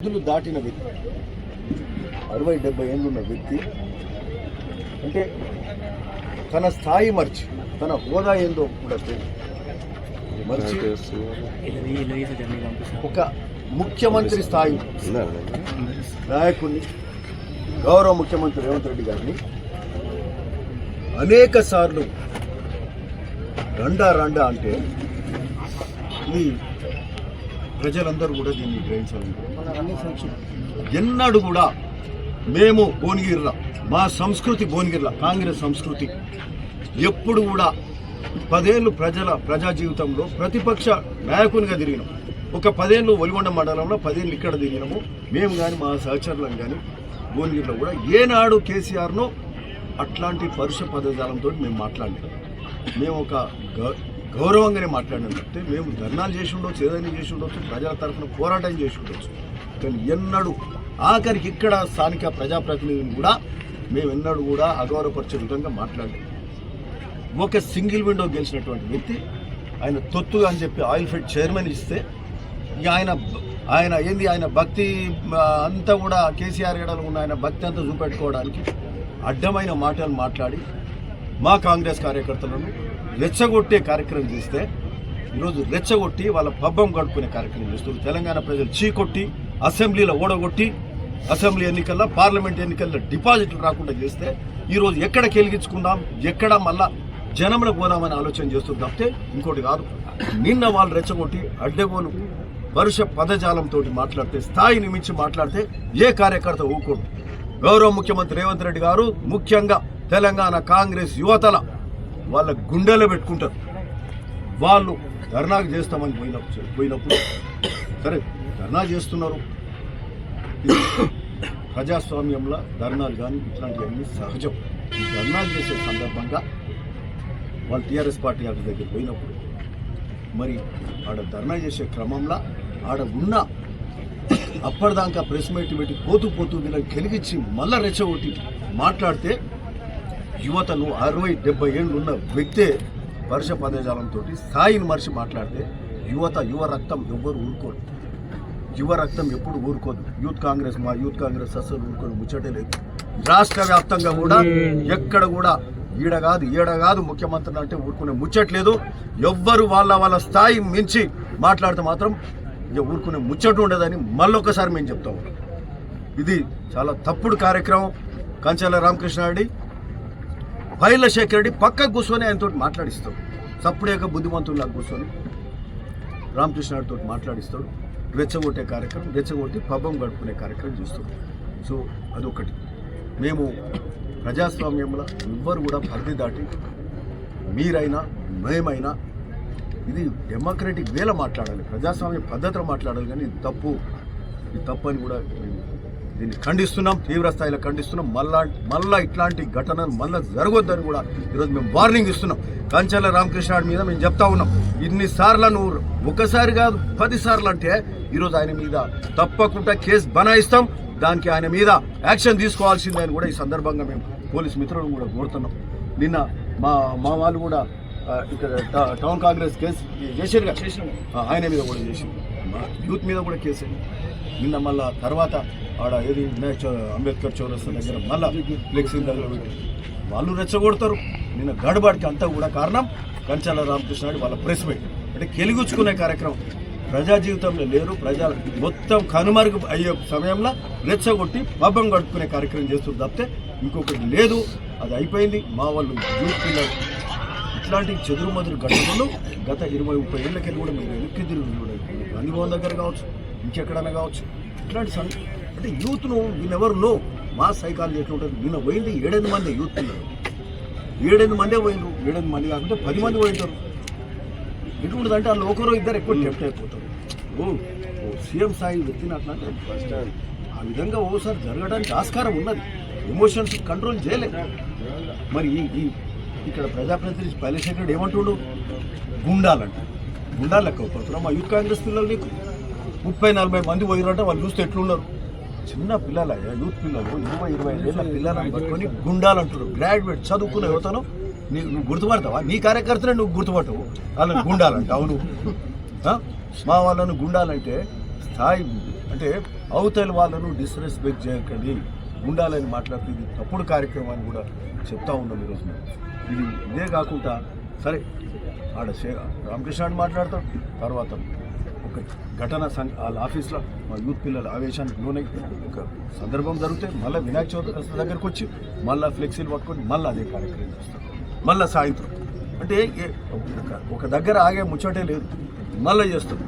వృద్ధులు దాటిన వ్యక్తి అరవై డెబ్బై ఏళ్ళున్న వ్యక్తి అంటే తన స్థాయి మర్చి తన హోదా ఏందో కూడా తెలియదు. మర్చి ఒక ముఖ్యమంత్రి స్థాయి నాయకుడిని గౌరవ ముఖ్యమంత్రి రేవంత్ రెడ్డి గారిని అనేక సార్లు రండా రండా అంటే ఇది ప్రజలందరూ కూడా దీన్ని గ్రహించాలి ఎన్నడూ కూడా మేము భువనగిరిలో మా సంస్కృతి భువనగిరిలో కాంగ్రెస్ సంస్కృతి ఎప్పుడు కూడా పదేళ్ళు ప్రజల ప్రజా జీవితంలో ప్రతిపక్ష నాయకునిగా తిరిగినాం. ఒక పదేళ్ళు ఒలిగొండ మండలంలో పదేళ్ళు ఇక్కడ తిరిగినాము. మేము కానీ మా సహచరులం కానీ భువనగిరిలో కూడా ఏనాడు కేసీఆర్ను అట్లాంటి పరుష పదజాలంతో మేము మాట్లాడలేదు. మేము ఒక గౌరవంగానే మాట్లాడినాం మేము ధర్నాలు చేసి ఉండొచ్చు ఏదైనా చేసి ఉండొచ్చు ప్రజల తరఫున పోరాటం చేసి ఉండొచ్చు. కానీ ఎన్నడూ ఆఖరికి ఇక్కడ స్థానిక ప్రజాప్రతినిధిని కూడా మేము ఎన్నడూ కూడా అగౌరవపరిచే విధంగా మాట్లాడలేదు. ఒక సింగిల్ విండో గెలిచినటువంటి వ్యక్తి ఆయన తొత్తుగా అని చెప్పి ఆయిల్ ఫెడ్ చైర్మన్ ఇస్తే ఇక ఆయన ఆయన ఏంది ఆయన భక్తి అంతా కూడా కేసీఆర్ గడలు ఉన్న ఆయన భక్తి అంతా చూపెట్టుకోవడానికి అడ్డమైన మాటలు మాట్లాడి మా కాంగ్రెస్ కార్యకర్తలను రెచ్చగొట్టే కార్యక్రమం చేస్తే ఈరోజు రెచ్చగొట్టి వాళ్ళ పబ్బం గడుపుకునే కార్యక్రమం చేస్తున్నారు. తెలంగాణ ప్రజలు చీకొట్టి అసెంబ్లీలో ఓడగొట్టి అసెంబ్లీ ఎన్నికల్లో పార్లమెంట్ ఎన్నికల్లో డిపాజిట్లు రాకుండా చేస్తే ఈరోజు ఎక్కడ కెలిగించుకుందాం ఎక్కడ మళ్ళా జనంలో పోదామని ఆలోచన చేస్తుంది తప్పితే ఇంకోటి కాదు. నిన్న వాళ్ళు రెచ్చగొట్టి అడ్డగోలు వరుష పదజాలంతో మాట్లాడితే స్థాయిని మించి మాట్లాడితే ఏ కార్యకర్త ఊకోడు గౌరవ ముఖ్యమంత్రి రేవంత్ రెడ్డి గారు ముఖ్యంగా తెలంగాణ కాంగ్రెస్ యువతల వాళ్ళ గుండెలో పెట్టుకుంటారు. వాళ్ళు ధర్నాకు చేస్తామని పోయినప్పుడు పోయినప్పుడు. సరే ధర్నా చేస్తున్నారు. ప్రజాస్వామ్యంలో ధర్నాలు కానీ ఇట్లాంటివన్నీ సహజం. ఈ ధర్నాలు చేసే సందర్భంగా వాళ్ళు టీఆర్ఎస్ పార్టీ ఆఫీస్ దగ్గర పోయినప్పుడు మరి ఆడ ధర్నా చేసే క్రమంలో ఆడ ఉన్న అప్పటిదాకా ప్రెస్ మీట్ పెట్టి పోతూ పోతూ వీళ్ళకి కలిగించి మళ్ళా రెచ్చగొట్టి మాట్లాడితే యువతను అరవై డెబ్బై ఏళ్ళు ఉన్న వ్యక్తే వర్ష పదజాలంతో స్థాయిని మరిచి మాట్లాడితే యువత యువ రక్తం ఎవ్వరు ఊరుకోరు. యువ రక్తం ఎప్పుడు ఊరుకోదు. యూత్ కాంగ్రెస్ మా యూత్ కాంగ్రెస్ అస్సలు ఊరుకోదు ముచ్చటే లేదు. రాష్ట్ర వ్యాప్తంగా కూడా ఎక్కడ కూడా ఈడ కాదు ఈడ కాదు ముఖ్యమంత్రి అంటే ఊరుకునే ముచ్చట్లేదు ఎవ్వరు వాళ్ళ వాళ్ళ స్థాయి మించి మాట్లాడితే మాత్రం ఇక ఊరుకునే ముచ్చట ఉండదని మళ్ళొకసారి మేము చెప్తాం. ఇది చాలా తప్పుడు కార్యక్రమం. కంచెల రామకృష్ణారెడ్డి పైల శేఖర్ రెడ్డి పక్కకు కూర్చొని ఆయనతో మాట్లాడిస్తాడు. సప్పుడేక బుద్ధిమంతుల్లా కూర్చొని రామకృష్ణతో మాట్లాడిస్తాడు. రెచ్చగొట్టే కార్యక్రమం రెచ్చగొట్టి పబ్బం గడుపుకునే కార్యక్రమం చేస్తాడు. సో అదొకటి మేము ప్రజాస్వామ్యంలో ఎవ్వరు కూడా పరిధి దాటి మీరైనా మేమైనా ఇది డెమోక్రటిక్ వేల మాట్లాడాలి ప్రజాస్వామ్య పద్ధతిలో మాట్లాడాలి కానీ ఇది తప్పు. ఇది తప్పు అని కూడా మేము దీన్ని ఖండిస్తున్నాం తీవ్ర స్థాయిలో ఖండిస్తున్నాం. మళ్ళా మళ్ళా ఇట్లాంటి ఘటనలు మళ్ళా జరగొద్దని కూడా ఈరోజు మేము వార్నింగ్ ఇస్తున్నాం. కంచెల రామకృష్ణ మీద మేము చెప్తా ఉన్నాం. ఇన్నిసార్లు నువ్వు ఒకసారి కాదు పదిసార్లు అంటే ఈరోజు ఆయన మీద తప్పకుండా కేసు బనాయిస్తాం. దానికి ఆయన మీద యాక్షన్ తీసుకోవాల్సిందే అని కూడా ఈ సందర్భంగా మేము పోలీస్ మిత్రులను కూడా కోరుతున్నాం. నిన్న మా మా వాళ్ళు కూడా ఇక్కడ టౌన్ కాంగ్రెస్ కేసు ఆ, ఆయన మీద కూడా చేసింది యూత్ మీద కూడా కేసు. నిన్న మళ్ళా తర్వాత ఆడ ఏది వినాయక చౌ- అంబేద్కర్ చౌరస్తా దగ్గర మళ్ళా ఫ్లెక్సీ దగ్గర పెట్టి వాళ్ళు రెచ్చగొడతారు. నిన్న గడబడికి అంతా కూడా కారణం కంచాల రామకృష్ణ వాళ్ళ ప్రెస్ మీట్. అంటే కెలిగుచ్చుకునే కార్యక్రమం. ప్రజా జీవితంలో లేరు. ప్రజా మొత్తం కనుమరుగు అయ్యే సమయంలో రెచ్చగొట్టి పబ్బం గడుపుకునే కార్యక్రమం చేస్తుంది తప్పితే ఇంకొకటి లేదు. అది అయిపోయింది. మా వాళ్ళు యూత్ పిల్లలు. ఇట్లాంటి చెదురుమదురు ఘటనలు గత ఇరవై ముప్పై ఏళ్ళకెళ్ళి కూడా మీరు వెనక్కి తిరిగి చూడండి. గాంధీ దగ్గర కావచ్చు. ఇంకెక్కడైనా కావచ్చు. ఇట్లాంటి సన్ అంటే యూత్ను వీళ్ళెవరు నో. మా సైకాలజీ ఎట్లా ఉంటుంది నిన్న పోయింది ఏడెనిమిది మంది యూత్ పిల్లలు ఏడెనిమిది మందే పోయినారు ఏడెనిమిది మంది కాకుంటే పది మంది పోయింటారు ఎటువంటిది అంటే వాళ్ళు ఒకరో ఇద్దరు ఎక్కువ టెప్ట్ అయిపోతారు. ఓ ఓ సీఎం స్థాయి వ్యక్తిని అట్లా అంటే ఫస్ట్ ఆ విధంగా ఓసారి జరగడానికి ఆస్కారం ఉన్నది. ఎమోషన్స్ కంట్రోల్ చేయలేదు మరి ఈ ఇక్కడ ప్రజాప్రతినిధి పైలశేఖరుడు ఏమంటుడు? గుండాలంట. గుండాలు లెక్క మా యూత్ కాంగ్రెస్ పిల్లలు నీకు. ముప్పై నలభై మంది పోయినట్టు వాళ్ళు చూస్తే ఎట్లున్నారు? చిన్న పిల్లల యూత్ పిల్లలు ఇరవై ఇరవై ఏళ్ళ పిల్లలను పట్టుకొని గుండాలు అంటారు గ్రాడ్యుయేట్ చదువుకున్న యువతను నీ నువ్వు గుర్తుపడతావా? నీ కార్యకర్తనే నువ్వు గుర్తుపట్టవు వాళ్ళని గుండాలంట అవును. మా వాళ్ళను గుండాలంటే స్థాయి అంటే అవతల వాళ్ళను డిస్రెస్పెక్ట్ చేయకండి. ఉండాలని మాట్లాడుతూ ఇది తప్పుడు కార్యక్రమాన్ని కూడా చెప్తా ఉన్నాం ఈరోజు ఇది ఇదే కాకుండా సరే ఆడ రామకృష్ణ అని మాట్లాడతాం తర్వాత ఒక ఘటన సంఘ వాళ్ళ ఆఫీస్లో మా యూత్ పిల్లల ఆవేశానికి లోనై ఒక సందర్భం జరిగితే మళ్ళీ వినాయక చవితి దగ్గరకు వచ్చి మళ్ళీ ఫ్లెక్సీలు పట్టుకొని మళ్ళీ అదే కార్యక్రమం చేస్తాం మళ్ళీ సాయంత్రం. అంటే ఏ- ఒక- దగ్గర ఆగే ముచ్చటే లేదు. మళ్ళీ చేస్తాం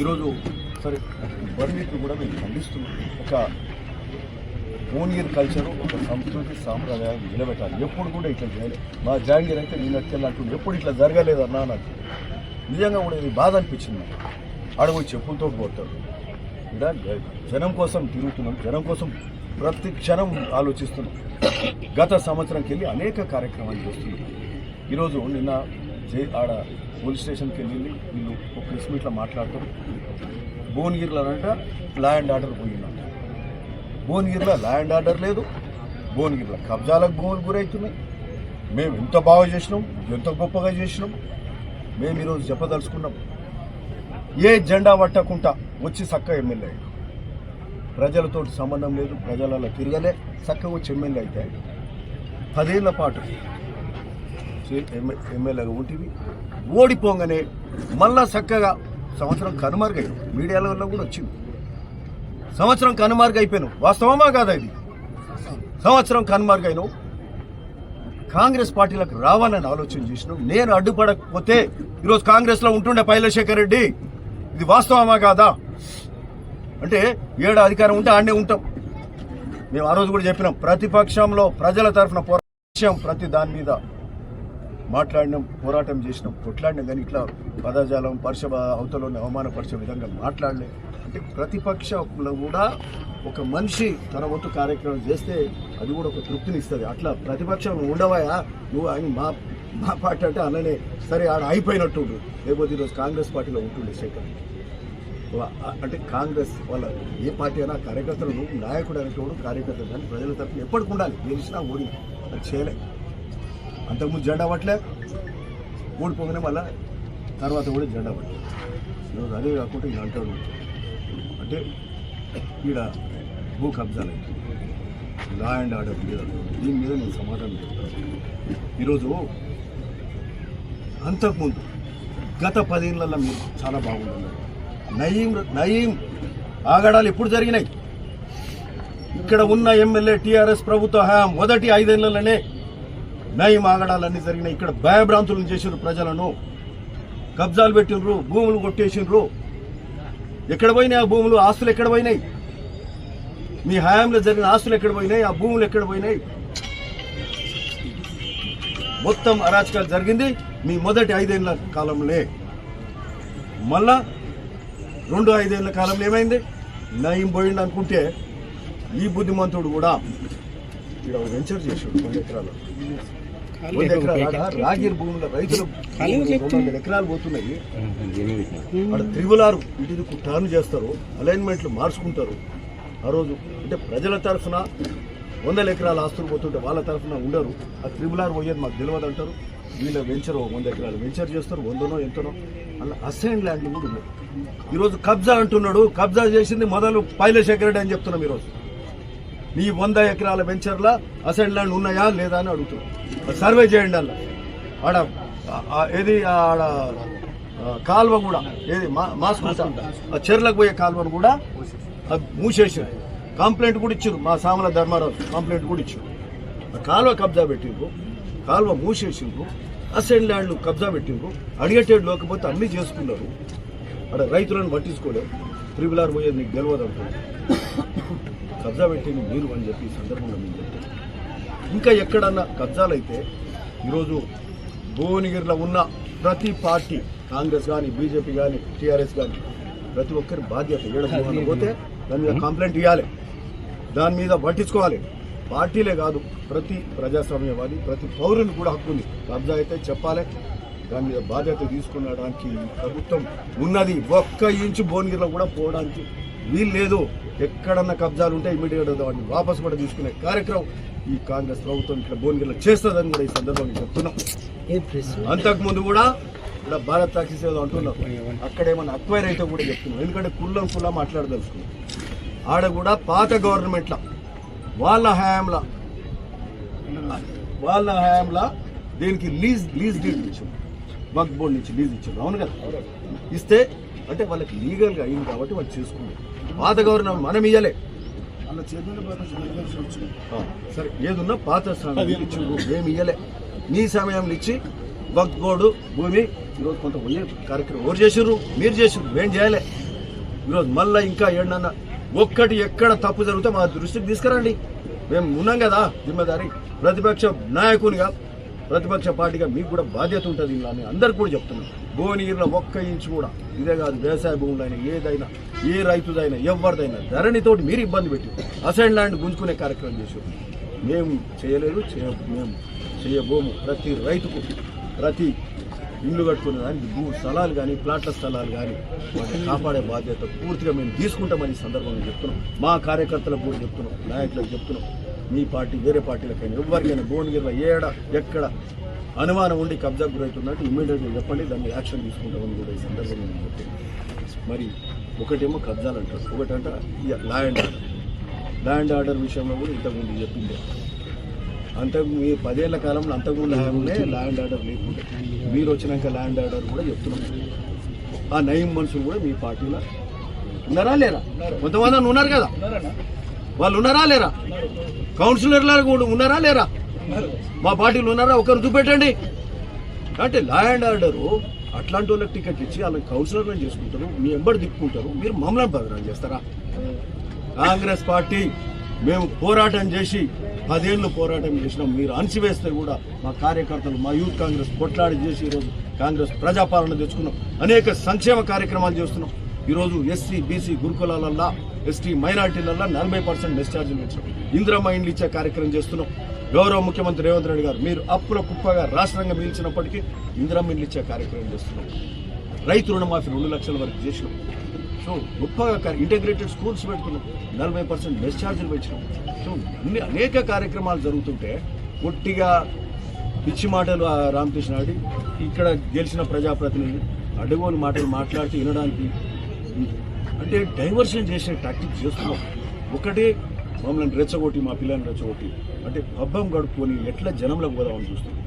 ఈరోజు సరే బర్మీట్లు కూడా మేము ఖండిస్తున్నాం. ఒక ఓనియర్ కల్చర్ ఒక సంస్కృతి సాంప్రదాయాన్ని నిలబెట్టాలి. ఎప్పుడు కూడా ఇట్లా చేయలేదు మా జాంగీర్ అయితే నేను అంటుంది ఎప్పుడు ఇట్లా జరగలేదు అన్నా నాకు. నిజంగా కూడా ఇది బాధ అనిపించింది అడుగు చెప్పులతో పోతాడు. ఇక్కడ జనం కోసం తిరుగుతున్నాం జనం కోసం ప్రతి క్షణం ఆలోచిస్తున్నాం. గత సంవత్సరంకి వెళ్ళి అనేక కార్యక్రమాలు చేస్తున్నాం. ఈరోజు నిన్న జే ఆడ పోలీస్ స్టేషన్కి వెళ్ళి వీళ్ళు ఒక ప్రెస్ మీట్లో మాట్లాడతారు భువనగిరిలో లా అండ్ ఆర్డర్ పోయిందంట. భువనగిరిలో ల్యాండ్ ఆర్డర్ లేదు. భువనగిరిలో కబ్జాలకు భూములు గురవుతున్నాయి. మేము ఎంత బాగా చేసినాం ఎంత గొప్పగా చేసినాం మేము ఈరోజు చెప్పదలుచుకున్నాం. ఏ జెండా పట్టకుండా వచ్చి చక్క ఎమ్మెల్యే అయ్యాడు. ప్రజలతో సంబంధం లేదు ప్రజలలో తిరగలే చక్కగా వచ్చి ఎమ్మెల్యే అయితే. పదేళ్ళ పాటు ఎమ్మెల్యేగా ఉంటుంది ఓడిపోగానే మళ్ళా చక్కగా సంవత్సరం కనుమరుగైనాం మీడియాలో కూడా వచ్చింది. సంవత్సరం కనుమరుగైపోయాను. వాస్తవమా కాదా ఇది? సంవత్సరం కనుమరుగైనావు కాంగ్రెస్ పార్టీలకు రావాలని ఆలోచన చేసినాం. నేను అడ్డుపడకపోతే ఈరోజు కాంగ్రెస్లో ఉంటుండే పైలశేఖర్ రెడ్డి. ఇది వాస్తవమా కాదా? అంటే ఏడు అధికారం ఉంటే ఆడనే ఉంటాం. మేము ఆ రోజు కూడా చెప్పినాం ప్రతిపక్షంలో ప్రజల తరఫున పోరాటం ప్రతి దాని మీద మాట్లాడినాం పోరాటం చేసినాం కొట్లాడినాం కానీ ఇట్లా పదజాలం పరుష అవతలని అవమానపరిచే విధంగా మాట్లాడలే. అంటే ప్రతిపక్షంలో కూడా ఒక మనిషి తన వంతు కార్యక్రమం చేస్తే అది కూడా ఒక తృప్తిని ఇస్తుంది. అట్లా ప్రతిపక్షం ఉండవయా? నువ్వు అని మా మా పార్టీ అంటే అలానే సరే ఆడ అయిపోయినట్టుండు. లేకపోతే ఈరోజు కాంగ్రెస్ పార్టీలో ఉంటుండే శేఖర్. అంటే కాంగ్రెస్ వాళ్ళ ఏ పార్టీ అయినా కార్యకర్తలను నాయకుడు అనేటోడు కార్యకర్తలు. కానీ ప్రజల తరఫున ఎప్పటికి ఉండాలి. గెలిచినా ఓడి అది చేయలే. అంతకుముందు జెండా పట్టలే. ఓడిపోగానే మళ్ళా తర్వాత కూడా జెండా పట్టలే. ఈరోజు అదే కాకుండా ఈ అంటాడు. అంటే ఈడ భూ కబ్జాలు లా అండ్ ఆర్డర్ మీద దీని మీద నేను సమాధానం చెప్తాను. ఈరోజు అంతకుముందు గత పదేళ్ళలో మీరు చాలా బాగుంటుంది. నయీం నయీం ఆగడాలు ఎప్పుడు జరిగినాయి? ఇక్కడ ఉన్న ఎమ్మెల్యే టీఆర్ఎస్ ప్రభుత్వ హయాం మొదటి ఐదేళ్ళలోనే నయీం ఆగడాలన్నీ జరిగినాయి. ఇక్కడ భయభ్రాంతులను చేసిండ్రు ప్రజలను. కబ్జాలు పెట్టిండ్రు భూములు కొట్టేసిండ్రు. ఎక్కడ పోయినాయి ఆ భూములు? ఆస్తులు ఎక్కడ పోయినాయి? మీ హయాంలో జరిగిన ఆస్తులు ఎక్కడ పోయినాయి? ఆ భూములు ఎక్కడ పోయినాయి? మొత్తం అరాచకాలు జరిగింది. మీ మొదటి ఐదేళ్ళ కాలంలో. మళ్ళా రెండు ఐదేళ్ళ కాలంలో ఏమైంది? నయం పోయింది అనుకుంటే ఈ బుద్ధిమంతుడు కూడా ఇక్కడ వెంచర్ చేసాడు వంద ఎకరాలు. రాగిరి భూముల రైతులు రెండు వందల ఎకరాలు పోతున్నాయి. అక్కడ త్రిబులారు ఇటు టర్న్ చేస్తారు అలైన్మెంట్లు మార్చుకుంటారు. ఆ రోజు అంటే ప్రజల తరఫున వందల ఎకరాల ఆస్తులు పోతుంటే వాళ్ళ తరఫున ఉండరు. ఆ త్రిబుల్ ఆర్ పోయేది మాకు తెలియదు అంటారు. వీళ్ళ వెంచర్ వంద ఎకరాలు వెంచర్ చేస్తారు వందనో ఎంతనో. అలా అసైన్ ల్యాండ్లు కూడా ఉన్నాయి ఈరోజు కబ్జా అంటున్నాడు కబ్జా చేసింది మొదలు పైలశేఖర్ రెడ్డి అని చెప్తున్నాం ఈరోజు. మీ వంద ఎకరాల వెంచర్ల అసైన్ ల్యాండ్ ఉన్నాయా లేదా అని అడుగుతున్నాం. సర్వే చేయండి అలా. ఆడ ఏది ఆడ కాల్వ కూడా ఏది మా ఆ చెర్లకు పోయే కాల్వను కూడా అది మూసేసారు కంప్లైంట్ కూడా ఇచ్చారు మా సామల ధర్మారావు కంప్లైంట్ కూడా ఇచ్చారు. ఆ కాల్వ కబ్జా పెట్టిండ్రు. కాల్వ మూసేసిండ్రు. అసైన్ ల్యాండ్లు కబ్జా పెట్టిండ్రు. అడిగేటేడు లేకపోతే అన్నీ చేసుకున్నారు. అక్కడ రైతులను పట్టించుకోలేదు త్రిబుల్ ఆర్ పోయేది నీకు తెలియదు అంటారు. కబ్జా పెట్టింది మీరు అని చెప్పి ఈ సందర్భంగా మేము చెప్తాం. ఇంకా ఎక్కడన్నా కబ్జాలు అయితే ఈరోజు భువనగిరిలో ఉన్న ప్రతి పార్టీ కాంగ్రెస్ కానీ బీజేపీ కానీ టీఆర్ఎస్ కానీ ప్రతి ఒక్కరి బాధ్యత ఏడ పోతే దాని మీద కంప్లైంట్ ఇవ్వాలి దాని మీద పట్టించుకోవాలి. పార్టీలే కాదు ప్రతి ప్రజాస్వామ్యవాది ప్రతి పౌరుని కూడా హక్కు ఉంది కబ్జా అయితే చెప్పాలి. దాని మీద బాధ్యత తీసుకునడానికి ప్రభుత్వం ఉన్నది. ఒక్క ఇంచు భువనగిరిలో కూడా పోవడానికి వీలు లేదు. ఎక్కడన్నా కబ్జాలు ఉంటే ఇమీడియట్ వాటిని వాపసు కూడా తీసుకునే కార్యక్రమం ఈ కాంగ్రెస్ ప్రభుత్వం ఇక్కడ భువనగిరిలో చేస్తుందని కూడా ఈ సందర్భంగా చెప్తున్నాం. అంతకుముందు కూడా ఇక్కడ భారత్ టాకీస్ ఏదో అంటున్నాం అక్కడ ఏమన్నా అక్వైర్ అయితే కూడా చెప్తున్నాం. ఎందుకంటే కుల్లం కుల్లా మాట్లాడదలుచుకున్నాం. ఆడ కూడా పాత గవర్నమెంట్ల వాళ్ళ హయాంల. వాళ్ళ హయాంల దీనికి లీజ్ లీజ్ డీడ్ ఇచ్చాం వక్ బోర్డు నుంచి లీజ్ ఇచ్చాం అవును కదా? ఇస్తే అంటే వాళ్ళకి లీగల్గా అయింది కాబట్టి వాళ్ళు చేసుకున్నారు. పాత గవర్నమెంట్ మనం ఇయ్యలే. సరే. ఏదున్నా పాత ఇచ్చిండ్రు మేము ఇయ్యలే. మీ సమయంలో ఇచ్చి వక్ బోర్డు భూమి ఈరోజు కొంత పోయే కార్యక్రమం ఎవరు చేసిర్రు? మీరు చేసిర్రు. మేము చేయలే. ఈరోజు మళ్ళీ ఇంకా ఏడన్నా ఒక్కటి ఎక్కడ తప్పు జరిగితే మా దృష్టికి తీసుకురండి. మేము ఉన్నాం కదా జిమ్మదారి. ప్రతిపక్ష నాయకునిగా ప్రతిపక్ష పార్టీగా మీకు కూడా బాధ్యత ఉంటుంది ఇలా అని అందరికి కూడా చెప్తున్నారు భువనగిరిలో ఒక్క ఇంచు కూడా. ఇదే కాదు వ్యవసాయ భూములైనా ఏదైనా ఏ రైతుదైనా ఎవరిదైనా ధరణితోటి మీరు ఇబ్బంది పెట్టి అసైన్ ల్యాండ్ గుంజుకునే కార్యక్రమం చేశారు. మేము చేయలేదు చేయ మేము చేయబోము. ప్రతి రైతుకు ప్రతి ఇల్లు కట్టుకునే దానికి భూ స్థలాలు కానీ ప్లాట్ల స్థలాలు కానీ వాటిని కాపాడే బాధ్యత పూర్తిగా మేము తీసుకుంటామని ఈ సందర్భంగా చెప్తున్నాం. మా కార్యకర్తలకు కూడా చెప్తున్నాం నాయకులకు చెప్తున్నాం. మీ పార్టీ వేరే పార్టీలకైనా ఎవరికైనా భువనగిరిలో ఏడ ఎక్కడ అనుమానం ఉండి కబ్జా గురవుతున్నట్టు ఇమ్మీడియట్గా చెప్పండి దాన్ని యాక్షన్ తీసుకుంటామని కూడా ఈ సందర్భంగా నేను చెప్తున్నాను. మరి ఒకటేమో కబ్జాలు అంటారు ఒకటంట ల్యాండ్ ఆర్డర్. ల్యాండ్ ఆర్డర్ విషయంలో కూడా ఇంతకుముందు చెప్పిందే అంతకు మీ పదేళ్ళ కాలంలో అంతకుముందు హయాంలోనే ల్యాండ్ ఆర్డర్ లేకుండా మీరు వచ్చినాక ల్యాండ్ ఆర్డర్ కూడా చెప్తున్నాం. ఆ నయం మనుషులు కూడా మీ పార్టీలో ఉన్నారా లేరా? కొంతమంది ఉన్నారు కదా? వాళ్ళు ఉన్నారా లేరా? కౌన్సిలర్లు కూడా ఉన్నారా లేరా? మా పార్టీలు ఉన్నారా? ఒకరు చూపెట్టండి. అంటే ల్యాండ్ ఆర్డరు అట్లాంటి వాళ్ళకి టికెట్ ఇచ్చి వాళ్ళకి కౌన్సిలర్లను చేసుకుంటారు మీ ఎంబడి దిక్కుంటారు మీరు మమ్మల్ని బదనాలు చేస్తారా? కాంగ్రెస్ పార్టీ మేము పోరాటం చేసి పదేళ్ళు పోరాటం చేసినాం. మీరు అణిచివేస్తే కూడా మా కార్యకర్తలు మా యూత్ కాంగ్రెస్ కొట్లాడి చేసి ఈరోజు కాంగ్రెస్ ప్రజాపాలన తెచ్చుకున్నాం. అనేక సంక్షేమ కార్యక్రమాలు చేస్తున్నాం. ఈరోజు ఎస్సీ బీసీ గురుకులాలల్లా ఎస్టీ మైనార్టీలల్లా నలభై పర్సెంట్ డిశ్చార్జీలు ఇచ్చినాం. ఇందిరమ్మ ఇండ్లు ఇచ్చే కార్యక్రమం చేస్తున్నాం. గౌరవ ముఖ్యమంత్రి రేవంత్ రెడ్డి గారు మీరు అప్పుల కుప్పగా రాష్ట్రంగా మిగిల్చినప్పటికీ ఇందిరమ్మ ఇండ్లు ఇచ్చే కార్యక్రమం చేస్తున్నాం. రైతు రుణమాఫీ రెండు లక్షల వరకు చేసినాం. సో గొప్పగా ఇంటగ్రేటెడ్ స్కూల్స్ పెడుతున్నాం. నలభై పర్సెంట్ డిశ్చార్జీలు పెంచినాం. సో అన్ని అనేక కార్యక్రమాలు జరుగుతుంటే ఒట్టిగా పిచ్చి మాటలు రామకృష్ణ ఆడి ఇక్కడ గెలిచిన ప్రజాప్రతినిధి అడుగోని మాటలు మాట్లాడుతూ వినడానికి అంటే డైవర్షన్ చేసే టాక్టిక్స్ చేస్తున్నాం. ఒకటే మమ్మల్ని రెచ్చగొట్టి మా పిల్లల్ని రెచ్చగొట్టి అంటే పబ్బం గడుపుకొని ఎట్లా జనంలోకి పోదామని చూస్తున్నాం.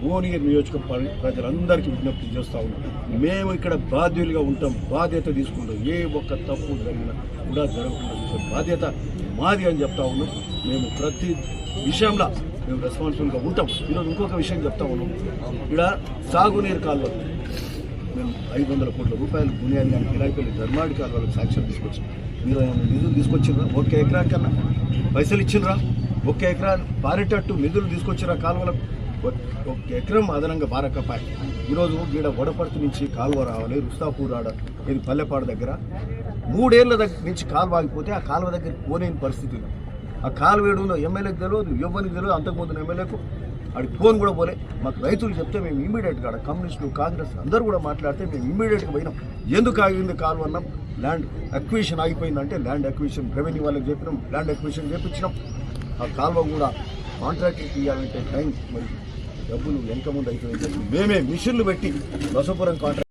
భువనగిరి నియోజక ప్రజలందరికీ విజ్ఞప్తి చేస్తూ ఉన్నాం. మేము ఇక్కడ బాధ్యులుగా ఉంటాం. బాధ్యత తీసుకుంటాం. ఏ ఒక్క తప్పు జరిగినా కూడా జరగకుండా చూసే బాధ్యత మాది అని చెప్తా ఉన్నాం. మేము ప్రతి విషయంలో మేము రెస్పాన్సిబుల్గా ఉంటాం. ఈరోజు ఇంకొక విషయం చెప్తా ఉన్నాం. ఇక్కడ సాగునీరు కాలువ మేము ఐదు వందల కోట్ల రూపాయలు బునియాది కానీ కిరాయిపల్లి ధర్మాడి కాలువలకు సాక్ష్యం తీసుకొచ్చాం. మీరు నిధులు తీసుకొచ్చిర్రా? ఒక్క ఎకరాకన్నా పైసలు ఇచ్చిండ్రా ఒక్క ఎకరా పారేటట్టు నిధులు తీసుకొచ్చిరా కాలువలకు? ఒక ఎకరం అదనంగా బారకపాయ్ ఈరోజు గీడ వడపర్తి నుంచి కాలువ రావాలి రుస్తాపూర్ ఆడ ఇది పల్లెపాడు దగ్గర. మూడేళ్ళ దగ్గర నుంచి కాలువ ఆగిపోతే ఆ కాలువ దగ్గర పోలేని పరిస్థితి ఆ కాలువ ఏడు ఎమ్మెల్యేకి తెలియదు ఇవ్వనికి తెలియదు అంతకుముందు ఎమ్మెల్యేకు ఆడికి ఫోన్ కూడా పోలే. మాకు రైతులు చెప్తే మేము ఇమీడియట్గా ఆడ కమ్యూనిస్టులు కాంగ్రెస్ అందరూ కూడా మాట్లాడితే మేము ఇమీడియట్గా పోయినాం. ఎందుకు ఆగింది కాలువ అన్నాం? ల్యాండ్ అక్విజిషన్ ఆగిపోయిందంటే ల్యాండ్ అక్విజిషన్ రెవెన్యూ వాళ్ళకి చెప్పినాం ల్యాండ్ అక్విజిషన్ చేపించినాం. ఆ కాలువ కూడా కాంట్రాక్టర్కి ఇవ్వాలంటే టైం మరి. డబ్బులు వెనక ముందు అయిపోయింది. మేమే మిషన్లు పెట్టి బసపురం కాంట్రాక్ట్